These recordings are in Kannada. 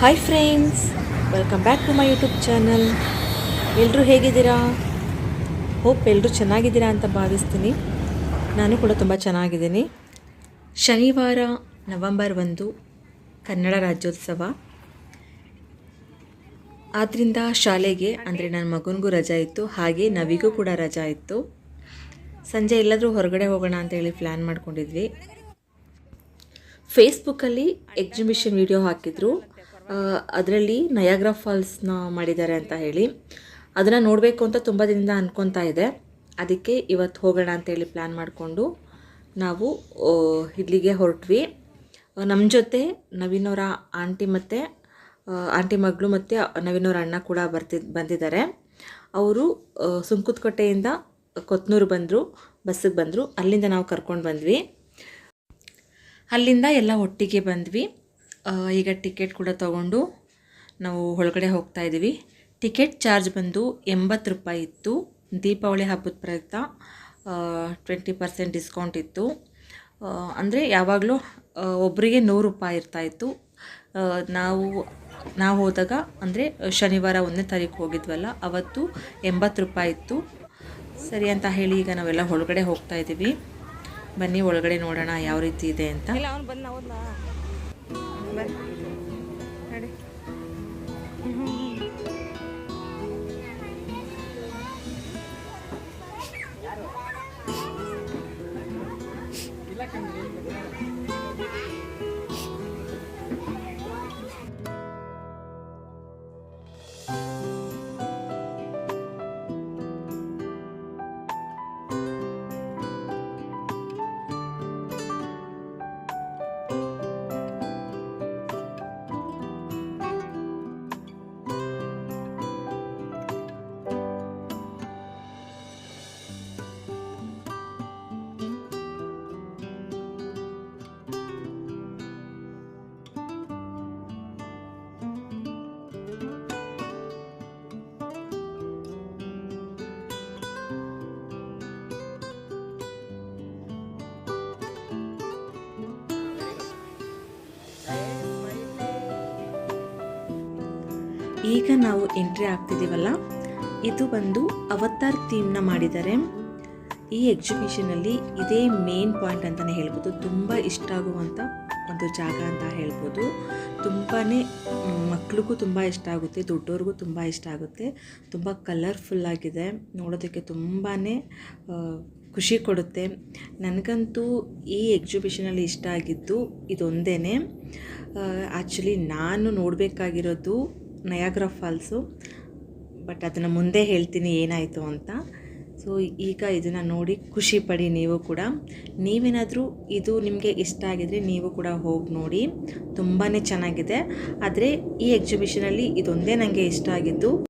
Hi friends welcome back to my YouTube channel ಎಲ್ಲರೂ ಹೇಗಿದ್ದೀರಾ? ಹೋಪ್ ಎಲ್ಲರೂ ಚೆನ್ನಾಗಿದ್ದೀರಾ ಅಂತ ಭಾವಿಸ್ತೀನಿ. ನಾನು ಕೂಡ ತುಂಬ ಚೆನ್ನಾಗಿದ್ದೀನಿ. ಶನಿವಾರ, ನವಂಬರ್ ಒಂದು, ಕನ್ನಡ ರಾಜ್ಯೋತ್ಸವ. ಆದ್ದರಿಂದ ಶಾಲೆಗೆ, ಅಂದರೆ ನನ್ನ ಮಗನಿಗೂ ರಜಾ ಇತ್ತು, ಹಾಗೆ ನವಿಗೂ ಕೂಡ ರಜಾ ಇತ್ತು. ಸಂಜೆ ಎಲ್ಲಾದರೂ ಹೊರಗಡೆ ಹೋಗೋಣ ಅಂತ ಹೇಳಿ ಪ್ಲ್ಯಾನ್ ಮಾಡ್ಕೊಂಡಿದ್ವಿ. ಫೇಸ್ಬುಕ್ಕಲ್ಲಿ ಎಕ್ಸಿಬಿಷನ್ ವಿಡಿಯೋ ಹಾಕಿದ್ರು. ಅದರಲ್ಲಿ ನಯಾಗ್ರಾ ಫಾಲ್ಸ್ನ ಮಾಡಿದ್ದಾರೆ ಅಂತ ಹೇಳಿ. ಅದನ್ನು ನೋಡಬೇಕು ಅಂತ ತುಂಬ ದಿನದಿಂದ ಅನ್ಕೊತಾ ಇದೆ. ಅದಕ್ಕೆ ಇವತ್ತು ಹೋಗೋಣ ಅಂತೇಳಿ ಪ್ಲ್ಯಾನ್ ಮಾಡಿಕೊಂಡು ನಾವು ಇಲ್ಲಿಗೆ ಹೊರಟ್ವಿ. ನಮ್ಮ ಜೊತೆ ನವೀನವರ ಆಂಟಿ ಮತ್ತು ಆಂಟಿ ಮಗಳು ಮತ್ತು ನವೀನವರ ಅಣ್ಣ ಕೂಡ ಬರ್ತಿ, ಬಂದಿದ್ದಾರೆ. ಅವರು ಸುಂಕುತ್ಕಟ್ಟೆಯಿಂದ ಕೊತ್ನೂರು ಬಂದರು, ಬಸ್ಸಿಗೆ ಬಂದರು. ಅಲ್ಲಿಂದ ನಾವು ಕರ್ಕೊಂಡು ಬಂದ್ವಿ. ಅಲ್ಲಿಂದ ಎಲ್ಲ ಒಟ್ಟಿಗೆ ಬಂದ್ವಿ. ಈಗ ಟಿಕೆಟ್ ಕೂಡ ತಗೊಂಡು ನಾವು ಒಳಗಡೆ ಹೋಗ್ತಾ ಇದ್ದೀವಿ. ಟಿಕೆಟ್ ಚಾರ್ಜ್ ಬಂದು ಎಂಬತ್ತು ರೂಪಾಯಿ ಇತ್ತು. ದೀಪಾವಳಿ ಹಬ್ಬದ ಪ್ರಯುಕ್ತ ಟ್ವೆಂಟಿ ಪರ್ಸೆಂಟ್ ಡಿಸ್ಕೌಂಟ್ ಇತ್ತು. ಅಂದರೆ ಯಾವಾಗಲೂ ಒಬ್ಬರಿಗೆ ನೂರು ರೂಪಾಯಿ ಇರ್ತಾಯಿತ್ತು ಇತ್ತು. ನಾವು ನಾವು ಹೋದಾಗ, ಅಂದರೆ ಶನಿವಾರ ಒಂದನೇ ತಾರೀಕು ಹೋಗಿದ್ವಲ್ಲ, ಅವತ್ತು ಎಂಬತ್ತು ರೂಪಾಯಿ ಇತ್ತು. ಸರಿ ಅಂತ ಹೇಳಿ ಈಗ ನಾವೆಲ್ಲ ಒಳಗಡೆ ಹೋಗ್ತಾ ಇದ್ದೀವಿ. ಬನ್ನಿ, ಒಳಗಡೆ ನೋಡೋಣ ಯಾವ ರೀತಿ ಇದೆ ಅಂತ. ಇಲ್ಲ ಈಗ ನಾವು ಎಂಟ್ರಿ ಆಗ್ತಿದ್ದೀವಲ್ಲ? ಇದು ಬಂದು ಅವತಾರ್ ಥೀಮ್ನ ಮಾಡಿದ್ದಾರೆ. ಈ ಎಕ್ಸಿಬಿಷನಲ್ಲಿ ಇದೇ ಮೇನ್ ಪಾಯಿಂಟ್ ಅಂತಲೇ ಹೇಳ್ಬೋದು. ತುಂಬ ಇಷ್ಟ ಆಗುವಂಥ ಒಂದು ಜಾಗ ಅಂತ ಹೇಳ್ಬೋದು. ತುಂಬಾ ಮಕ್ಳಿಗೂ ತುಂಬ ಇಷ್ಟ ಆಗುತ್ತೆ ದೊಡ್ಡವ್ರಿಗೂ ತುಂಬ ಇಷ್ಟ ಆಗುತ್ತೆ. ತುಂಬ ಕಲರ್ಫುಲ್ಲಾಗಿದೆ ನೋಡೋದಕ್ಕೆ ತುಂಬಾ ಖುಷಿ ಕೊಡುತ್ತೆ. ನನಗಂತೂ ಈ ಎಕ್ಸಿಬಿಷನಲ್ಲಿ ಇಷ್ಟ ಆಗಿದ್ದು ಇದೊಂದೇ ಆ್ಯಕ್ಚುಲಿ ನಾನು ನೋಡಬೇಕಾಗಿರೋದು ನಯಾಗ್ರಾ ಫಾಲ್ಸು. ಬಟ್ ಅದನ್ನು ಮುಂದೆ ಹೇಳ್ತೀನಿ ಏನಾಯಿತು ಅಂತ. ಸೊ, ಈಗ ಇದನ್ನು ನೋಡಿ ಖುಷಿ ಪಡಿ ನೀವು ಕೂಡ. ನೀವೇನಾದರೂ ಇದು ನಿಮಗೆ ಇಷ್ಟ ಆಗಿದರೆ ನೀವು ಕೂಡ ಹೋಗಿ ನೋಡಿ. ತುಂಬಾ ಚೆನ್ನಾಗಿದೆ. ಆದರೆ ಈ ಎಕ್ಸಿಬಿಷನಲ್ಲಿ ಇದೊಂದೇ ನನಗೆ ಇಷ್ಟ ಆಗಿದ್ದು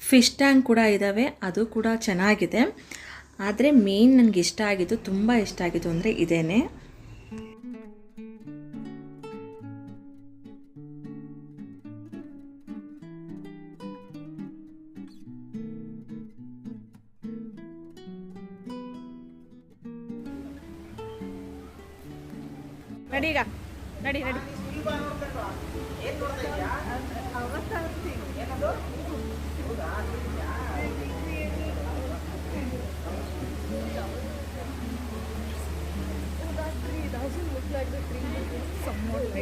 ಫಿಶ್ ಟ್ಯಾಂಕ್ ಕೂಡ ಇದ್ದಾವೆ ಅದು ಕೂಡ ಚೆನ್ನಾಗಿದೆ. ಆದರೆ ಮೇಯ್ನ್ ನನಗೆ ಇಷ್ಟ ಆಗಿದ್ದು ತುಂಬ ಇಷ್ಟ ಆಗಿದ್ದು ಅಂದರೆ ಇದೇನೆ. ನಡೀಗ ನಡಿ ನಡಿ ನೋಡಿ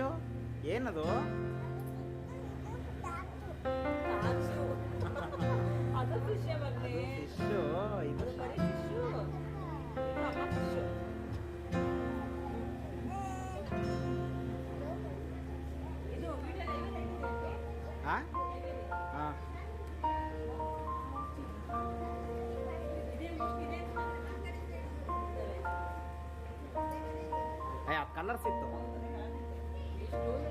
ನಿಶು ಏನದು? ಅದು ಖುಷಿ ಬರ್ಲಿ ಫಿಶು ಇದು ಹಾಂ ಕಲರ್ಸ್ ಇತ್ತು. ಹಾಂ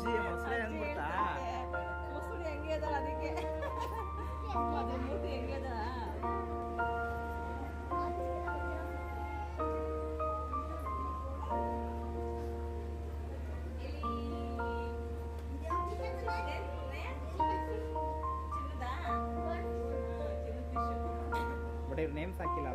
ಮೊಸಳೆ ಅಂದ್ಬಿಡ್ತಾ ಮೊಸರು ಹೆಂಗೆ ಅದ ಅದಕ್ಕೆ ಹೆಂಗೆ ಅದ ಬಟ್ ಇವ್ರ ನೇಮ್ಸ್ ಹಾಕಿಲ್ಲ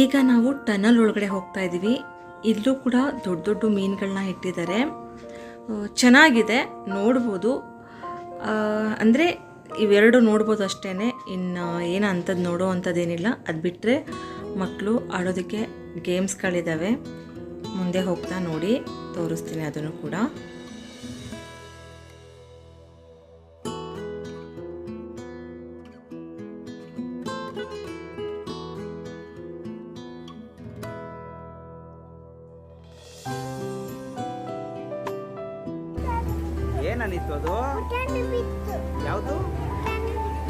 ಈಗ ನಾವು ಟನಲ್ ಒಳಗಡೆ ಹೋಗ್ತಾ ಇದ್ದೀವಿ ಇಲ್ಲೂ ಕೂಡ ದೊಡ್ಡ ದೊಡ್ಡ ಮೀನುಗಳನ್ನ ಇಟ್ಟಿದ್ದಾರೆ ಚೆನ್ನಾಗಿದೆ, ನೋಡ್ಬೋದು. ಅಂದರೆ ಇವೆರಡು ನೋಡ್ಬೋದು ಅಷ್ಟೇ ಇನ್ನು ಏನು ಅಂಥದ್ದು ನೋಡೋ ಅಂಥದ್ದೇನಿಲ್ಲ ಅದು ಬಿಟ್ಟರೆ ಮಕ್ಕಳು ಆಡೋದಕ್ಕೆ ಗೇಮ್ಸ್ಗಳಿದ್ದಾವೆ ಮುಂದೆ ಹೋಗ್ತಾ ನೋಡಿ, ತೋರಿಸ್ತೀನಿ ಅದನ್ನು ಕೂಡ. ಏನನ್ನಿತ್ತು ಅದು? ಯಾವುದು?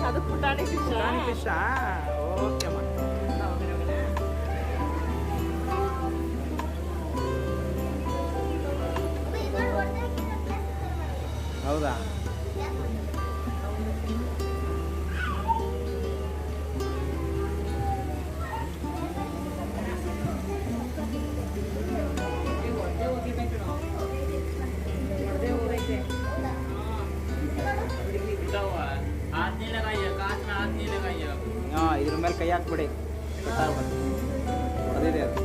ಅದು ಪುಟಾಣಿ ಫಿಶ್ ಪುಟಾಣಿ ಫಿಶ್ ಓಕೆ ಅಮ್ಮ. ಹೌದಾ? ಕೈ ಹಾಕ್ಬಿಡಿ. ಹೊಡೆದಿದೆ ಅದು.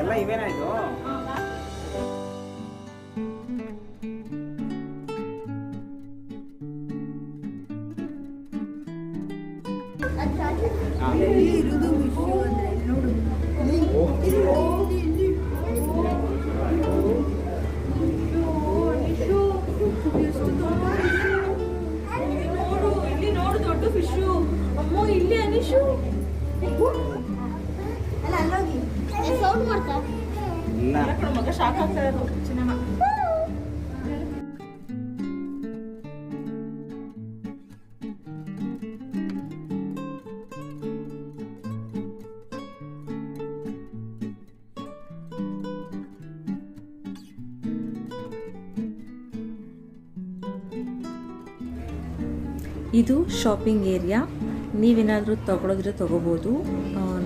ಎಲ್ಲ ಇವೇನಾ ಮಗ ಶಾಕ್ ಆಗ್ತಾ ಇರೋದು ಸಿನಿಮಾ. ಇದು ಶಾಪಿಂಗ್ ಏರಿಯಾ ನೀವೇನಾದರೂ ತಗೊಳೋದ್ರೆ ತೊಗೋಬೋದು.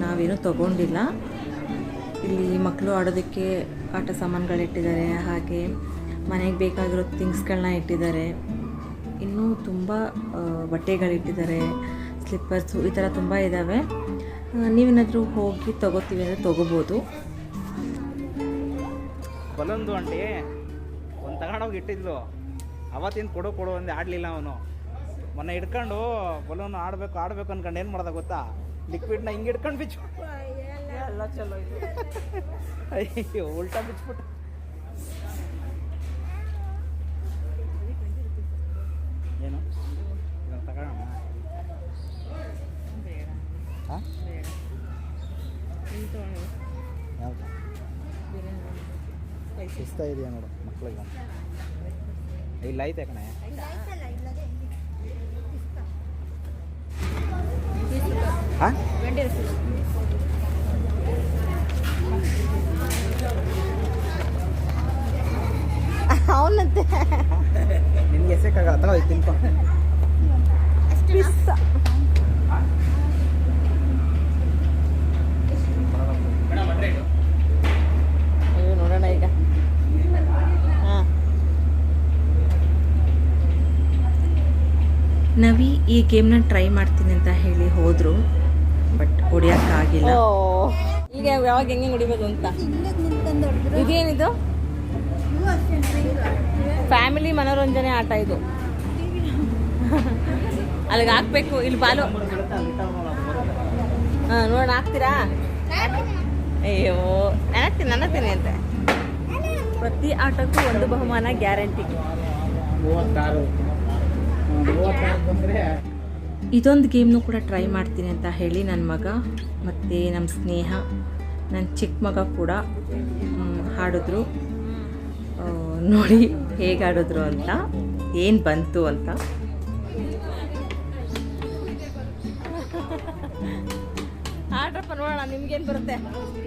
ನಾವೇನೂ ತಗೊಂಡಿಲ್ಲ. ಇಲ್ಲಿ ಮಕ್ಕಳು ಆಡೋದಕ್ಕೆ ಆಟ ಸಾಮಾನುಗಳಿಟ್ಟಿದ್ದಾರೆ ಹಾಗೆ ಮನೆಗೆ ಬೇಕಾಗಿರೋ ಥಿಂಗ್ಸ್ಗಳನ್ನ ಇಟ್ಟಿದ್ದಾರೆ. ಇನ್ನೂ ತುಂಬ ಬಟ್ಟೆಗಳಿಟ್ಟಿದ್ದಾರೆ ಸ್ಲಿಪ್ಪರ್ಸು ಈ ಥರ ತುಂಬ ಇದ್ದಾವೆ ನೀವೇನಾದರೂ ಹೋಗಿ ತಗೋತೀವಿ ಅಂದರೆ ತಗೋಬೋದು. ಬಲೊಂದು ಅಂಟಿ ಒಂದು ತಗೊಂಡೋಗಿ ಇಟ್ಟಿದ್ಲು. ಅವತ್ತಿಂದ ಕೊಡು ಕೊಡು ಅಂದೆ ಆಡಲಿಲ್ಲ ಅವನು. ಮೊನ್ನೆ ಹಿಡ್ಕೊಂಡು ಬಲೂನು ಆಡಬೇಕು ಆಡಬೇಕು ಅನ್ಕೊಂಡು ಏನು ಮಾಡ್ದ ಗೊತ್ತಾ? ಲಿಕ್ವಿಡ್ನ ಹಿಂಗೆ ಹಿಡ್ಕೊಂಡು ಬಿಚ್ಚು. ಎಲ್ಲ ಚಲೋ ಇದೆ. ಅಯ್ಯೋ, ಉಲ್ಟಾ ಬಿಚ್ಬಿಟ್ಟು. ಏನು? ಇದನ್ನ ತಗೊಳ್ಳೋಣ ಇದೆಯಾ ನೋಡು ಮಕ್ಳಿಗೆ. ಇಲ್ಲ ಐತೆ ಕಣೆ? ಹಾಂ? ಅವನಂತೆ. ನಿನ್ಗೆ ಎಸಕ್ಕಾಗಲ್ಲ ತಗೋ ಇದು ತಿನ್ಕೊ. ಅಯ್ಯೋ ನೋಡೋಣ ಈಗ. ಹಾಂ. ನವಿ ಈ ಗೇಮ್ನ ಟ್ರೈ ಮಾಡ್ತೀನಿ ಅಂತ ಹೇಳಿ ಹೋದರು ಬಟ್ ಹೊಡಿಯೋಕ್ಕಾಗಿಲ್ಲ ಈಗ ಯಾವಾಗ ಹೆಂಗೆ ಹೊಡಿಬೋದು ಅಂತ? ಇದೇನಿದು? ಫ್ಯಾಮಿಲಿ ಮನೋರಂಜನೆ ಆಟ ಇದು. ಅಲ್ಲಿಗೆ ಹಾಕ್ಬೇಕು ಇಲ್ಲಿ ಬಾಲು. ಹಾಂ ನೋಡೋಣ ಹಾಕ್ತೀರಾ? ಅಯ್ಯೋ ನಾನು ಹಾಕ್ತೀನಿ ಅಂತ. ಅಂತೆ ಪ್ರತಿ ಆಟಕ್ಕೂ ಒಂದು ಬಹುಮಾನ ಗ್ಯಾರಂಟಿ. ಮೂವತ್ತಾರು. ಮೂವತ್ತಾರು ಇದೊಂದು ಗೇಮ್ನು ಕೂಡ ಟ್ರೈ ಮಾಡ್ತೀನಿ ಅಂತ ಹೇಳಿ ನನ್ನ ಮಗ, ಮತ್ತು ನಮ್ಮ ಸ್ನೇಹ, ನನ್ನ ಚಿಕ್ಕ ಮಗ ಕೂಡ ಹಾಡಿದ್ರು. ನೋಡಿ ಹೇಗೆ ಆಡಿದ್ರು ಅಂತ, ಏನು ಬಂತು ಅಂತ. ಆಡ್ರಪ್ಪ ನೋಡೋಣ, ನಿಮ್ಗೇನು ಬರುತ್ತೆ?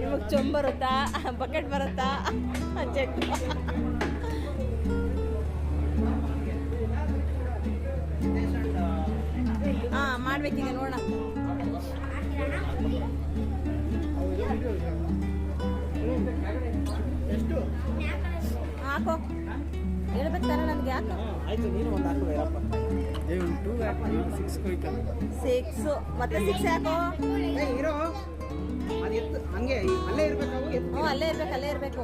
ನಿಮಗೆ ಚೊಂಬ್ ಬರುತ್ತಾ? ಬಕೆಟ್ ಬರುತ್ತಾ? ಹಾಂ ಮಾಡ್ಬೇಕೀಗ ನೋಡೋಣ. ಹಾಕೋ. ಹೇಳ್ಬೇಕು ತಾನೆ ನನಗೆ ಯಾಕೆ ಸಿಕ್ಸ್ ಮತ್ತೆ ಸಿಕ್ಸ್ ಯಾಕೋ ಹಂಗೆ ಅಲ್ಲೇ ಇರ್ಬೇಕು ಹ್ಞೂ ಅಲ್ಲೇ ಇರ್ಬೇಕು ಅಲ್ಲೇ ಇರಬೇಕು.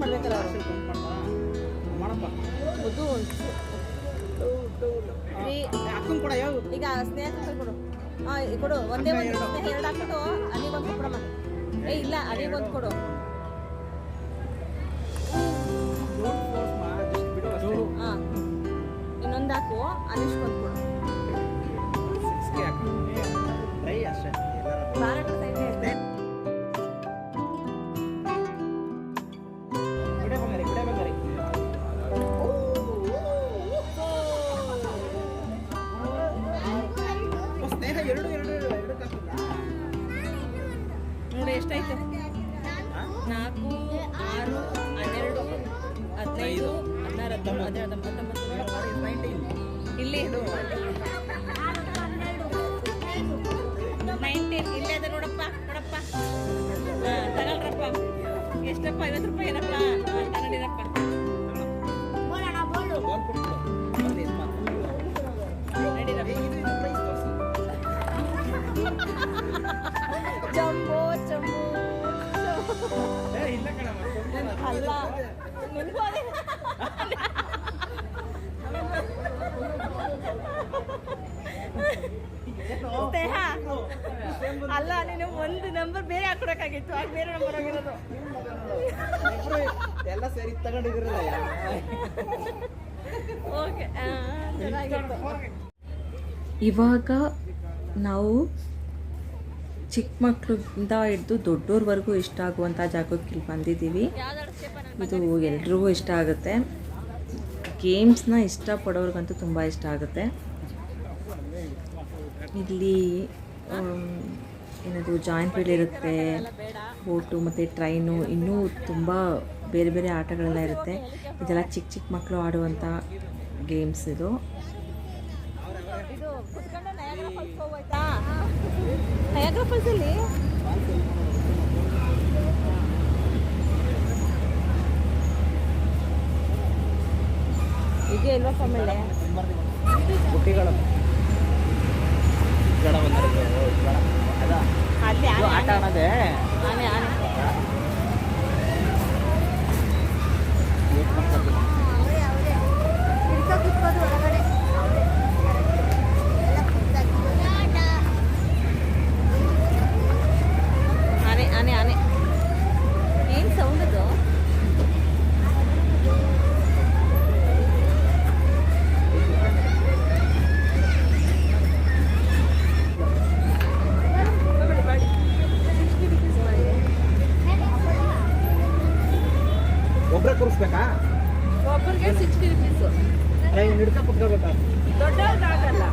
ಮಾಡ್ಬೇಕಲ್ಲ ಮಾಡಮ್ಮ ಯಾವ ಈಗ ಸ್ನೇಹಿತರು ಕೊಡು. ಹಾಂ ಕೊಡು. ಒಂದೇ ಒಂದು ಸ್ನೇಹ ಎರಡು ಹಾಕ್ಬಿಟ್ಟು ಅಲ್ಲಿಗೊಂದು ಕೊಡಮ್ಮ. ಏ ಇಲ್ಲ ಅಲ್ಲಿಗೊಂದು ಕೊಡು. ಹಾಂ ಇನ್ನೊಂದು ಹಾಕು. ಅನಿಷ್ಕೊಂದು ಕೊಡು ಎರಡು ಎರಡು ಎರಡು ನೋಡಿ ಎಷ್ಟಾಯ್ತು? ಸ್ನೇಹ ಅಲ್ಲ ನೀನು ಒಂದು ನಂಬರ್ ಬೇರೆ ಹಾಕೊಡಕ್ಕಾಗಿತ್ತು. ಆಗ ಬೇರೆ ನಂಬರ್ ಆಗಿರೋದು. ಎಲ್ಲ ಸೇರಿ ತಗೊಂಡಿದಿರಲ್ಲ ಓಕೆ ಇವಾಗ ನಾವು ಚಿಕ್ಕ ಮಕ್ಕಳಿಂದ ಹಿಡ್ದು ದೊಡ್ಡೋರ್ವರೆಗೂ ಇಷ್ಟ ಆಗುವಂಥ ಜಾಗಕ್ಕೆ ಇಲ್ಲಿ ಬಂದಿದ್ದೀವಿ. ಇದು ಎಲ್ರಿಗೂ ಇಷ್ಟ ಆಗುತ್ತೆ. ಗೇಮ್ಸ್ನ ಇಷ್ಟಪಡೋರ್ಗಂತೂ ತುಂಬ ಇಷ್ಟ ಆಗುತ್ತೆ. ಇಲ್ಲಿ ಏನದು ಜಾಯಿಂಟ್ ವೀಲ್ ಇರುತ್ತೆ ಬೋಟು ಮತ್ತು ಟ್ರೈನು ಇನ್ನೂ ತುಂಬ ಬೇರೆ ಬೇರೆ ಆಟಗಳೆಲ್ಲ ಇರುತ್ತೆ. ಇದೆಲ್ಲ ಚಿಕ್ಕ ಚಿಕ್ಕ ಮಕ್ಕಳು ಆಡುವಂಥ ಗೇಮ್ಸ್ ಇದು. ಇದು ಕುತ್ಕೊಂಡು ನಯಾಗ್ರಾ ಫಾಲ್ಸ್ ಹೋಗ್ಬೋಯ್ತಾ ನಯಾಗ್ರಾ ಫಾಲ್ಸಲ್ಲಿ ಹೀಗೆ ಇಲ್ವಾ ಆಮೇಲೆ ಬುಟ್ಟಿಗಳು ಜಡ ಬಂದಿರೋದು ಜಡ ಅದ ಅಲ್ಲಿ ಆಟ ಆಡೋದೇ ಆನೆ ಆನೆ ಅವರೇ ಅವರೇ ಹಿಡ್ಕೋಕಿಕ್ಕೋದು ಒಳಗಡೆ ಎಲ್ಲ ಕೂತಾಕಿದ್ದು ಆಟ ಆನೆ ಆನೆ ಆನೆ ಏನು ಸೌಂಡ್ ಅದು ಒಬ್ರೆ ಕೂರಿಸ್ಬೇಕಾ? ಒಬ್ಬರಿಗೆ ಸಿಕ್ಸ್ಟಿ ರುಪೀಸು ಇವ್ನು ಹಿಡ್ಕ ಕುತ್ಕೋಬೇಕಾ? ದೊಡ್ಡವ್ರಿಗಾಗಲ್ಲ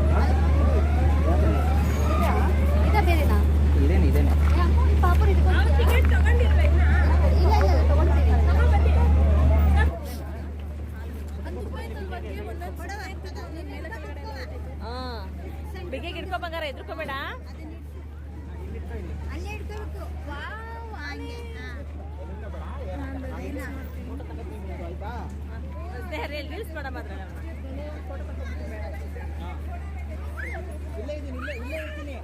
ಇದ ಬೇರೆನಾ? ಇದೇನು ಇದೇನು? ಪಾಪ ಹಿಡ್ಕೊಂಡು ಟಿಕೆಟ್ ತಗೊಂಡಿರ್ಬೇಕು ಇಲ್ಲ ಇಲ್ಲ ತಗೊಳ್ತೀನಿ ಹಾಂ. ಬಿಗಿಗೆ ಇಟ್ಕೊ ಬಂಗಾರ ಎದ್ರುಕೋಬೇಡ ಅಲ್ಲೇ ಹಿಡ್ಕೋಬೇಕು ವಾವ್ ಹಂಗೆ ಸ್ನೇಹರಿ ರೀಲ್ಸ್ ಮಾಡ ಮಾತ್ರ ಇಲ್ಲೇ ಇದೀನಿ ಇಲ್ಲೇ ಇಲ್ಲೇ ಇರ್ತೀನಿ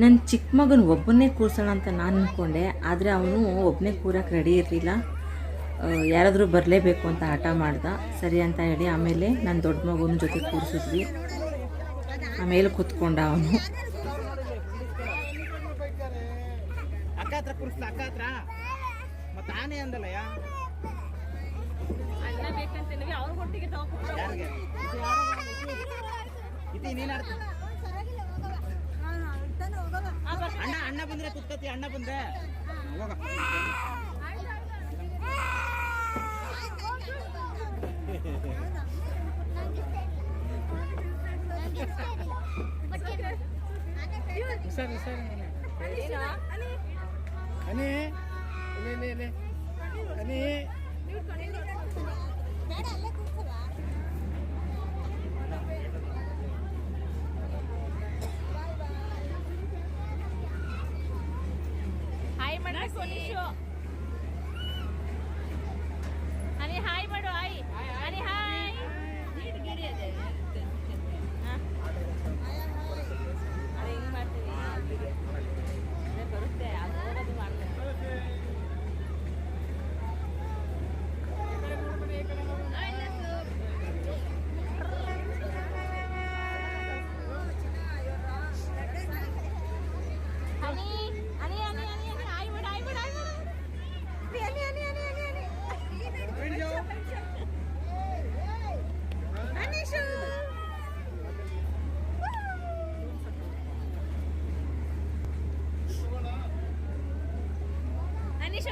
ನನ್ನ ಚಿಕ್ಕ ಮಗನ ಒಬ್ಬನೇ ಕೂರಿಸೋಣ ಅಂತ ನಾನು ಅಂದ್ಕೊಂಡೆ ಆದರೆ ಅವನು ಒಬ್ಬನೇ ಕೂರಕ್ಕೆ ರೆಡಿ ಇರಲಿಲ್ಲ. ಯಾರಾದರೂ ಬರಲೇಬೇಕು ಅಂತ ಹಠ ಮಾಡ್ದ. ಸರಿ ಅಂತ ಹೇಳಿ ಆಮೇಲೆ ನನ್ನ ದೊಡ್ಡ ಮಗನ ಜೊತೆ ಕೂರಿಸಿದ್ವಿ. ಆಮೇಲೆ ಕೂತ್ಕೊಂಡ ಅವನು. ಅಕ್ಕ ಹತ್ರ ಕೂರಿಸ್ಲ ಅಕ್ಕ ಹತ್ರ ಮತ್ತೆ ಆನೆ ಅಂದಲ್ಲಯ್ಯ ಅಣ್ಣ ಬೇಕಂತೀವಿ ಅವ್ರ ಒಟ್ಟಿಗೆ ತಗೊಂಡ್ಬಿಟ್ಟು ಯಾರಿಗೆ ಇತಿ ನೀನ್ ಆಡ್ತಿ ಅಣ್ಣ ಅಣ್ಣ ಬಂದ್ರೆ ಕುತ್ಕತಿ ಅಣ್ಣ ಬಂದ್ರೆ ಹೋಗ ಸರಿ ಸರಿ ಅನಿ ಇಲ್ಲಿ ಇಲ್ಲಿ ಇಲ್ಲಿ ಅನಿ 你说。 ที่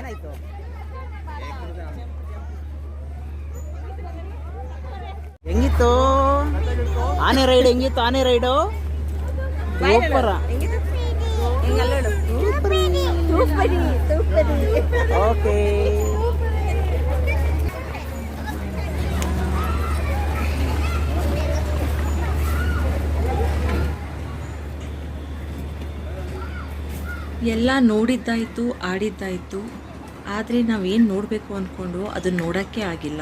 ಏನಾಯ್ತು? ಹೆಂಗಿತ್ತು? ಆನೆ ರೈಡ್ ಹೆಂಗಿತ್ತು? ಆನೆ ರೈಡು? ಓಕೆ. ಎಲ್ಲ ನೋಡಿದ್ದಾಯ್ತು ಆಡಿದ್ದಾಯಿತು. ಆದರೆ ನಾವೇನು ನೋಡಬೇಕು ಅಂದ್ಕೊಂಡು ಅದನ್ನು ನೋಡೋಕ್ಕೆ ಆಗಿಲ್ಲ.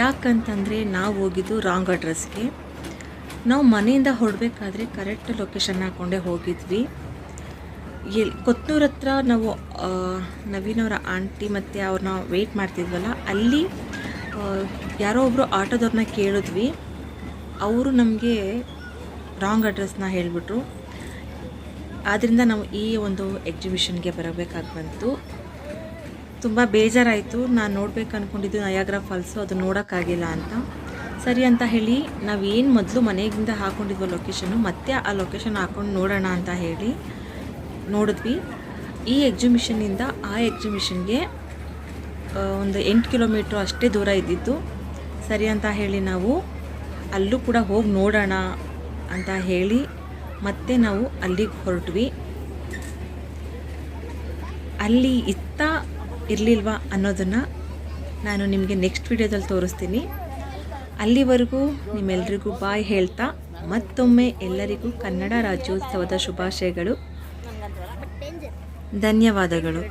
ಯಾಕಂತಂದರೆ ನಾವು ಹೋಗಿದ್ದು ರಾಂಗ್ ಅಡ್ರೆಸ್ಗೆ ನಾವು ಮನೆಯಿಂದ ಹೊರಡಬೇಕಾದ್ರೆ ಕರೆಕ್ಟ್ ಲೊಕೇಶನ್ ಹಾಕ್ಕೊಂಡೇ ಹೋಗಿದ್ವಿ. ಎಲ್ ಕೊತ್ನೂರ ಹತ್ರ ನಾವು ನವೀನವರ ಆಂಟಿ ಮತ್ತು ಅವ್ರನ್ನ ವೆಯ್ಟ್ ಮಾಡ್ತಿದ್ವಲ್ಲ, ಅಲ್ಲಿ ಯಾರೋ ಒಬ್ಬರು ಆಟೋದವ್ರನ್ನ ಕೇಳಿದ್ವಿ. ಅವರು ನಮಗೆ ರಾಂಗ್ ಅಡ್ರೆಸ್ನ ಹೇಳಿಬಿಟ್ರು. ಆದ್ದರಿಂದ ನಾವು ಈ ಒಂದು ಎಕ್ಸಿಬಿಷನ್ಗೆ ಬರಬೇಕಾಗಿ ಬಂತು. ತುಂಬ ಬೇಜಾರಾಯಿತು. ನಾನು ನೋಡ್ಬೇಕು ಅಂದ್ಕೊಂಡಿದ್ದು ನಯಾಗ್ರಾ ಫಾಲ್ಸು ಅದು ನೋಡೋಕ್ಕಾಗಿಲ್ಲ ಅಂತ. ಸರಿ ಅಂತ ಹೇಳಿ, ನಾವೇನು ಮೊದಲು ಮನೆಯಿಂದ ಹಾಕ್ಕೊಂಡಿದ್ವೋ ಲೊಕೇಶನ್ನು ಮತ್ತೆ ಆ ಲೊಕೇಶನ್ ಹಾಕ್ಕೊಂಡು ನೋಡೋಣ ಅಂತ ಹೇಳಿ ನೋಡಿದ್ವಿ. ಈ ಎಕ್ಸಿಬಿಷನ್ನಿಂದ ಆ ಎಕ್ಸಿಬಿಷನ್ಗೆ ಒಂದು ಎಂಟು ಕಿಲೋಮೀಟ್ರ್ ಅಷ್ಟೇ ದೂರ ಇದ್ದಿದ್ದು. ಸರಿ ಅಂತ ಹೇಳಿ ನಾವು ಅಲ್ಲೂ ಕೂಡ ಹೋಗಿ ನೋಡೋಣ ಅಂತ ಹೇಳಿ ಮತ್ತೆ ನಾವು ಅಲ್ಲಿಗೆ ಹೊರಟ್ವಿ. ಅಲ್ಲಿ ಇತ್ತ ಇರಲಿಲ್ವಾ ಅನ್ನೋದನ್ನು ನಾನು ನಿಮಗೆ ನೆಕ್ಸ್ಟ್ ವಿಡಿಯೋದಲ್ಲಿ ತೋರಿಸ್ತೀನಿ. ಅಲ್ಲಿವರೆಗೂ ನಿಮ್ಮೆಲ್ರಿಗೂ ಬಾಯ್ ಹೇಳ್ತಾ ಮತ್ತೊಮ್ಮೆ ಎಲ್ಲರಿಗೂ ಕನ್ನಡ ರಾಜ್ಯೋತ್ಸವದ ಶುಭಾಶಯಗಳು. ಧನ್ಯವಾದಗಳು.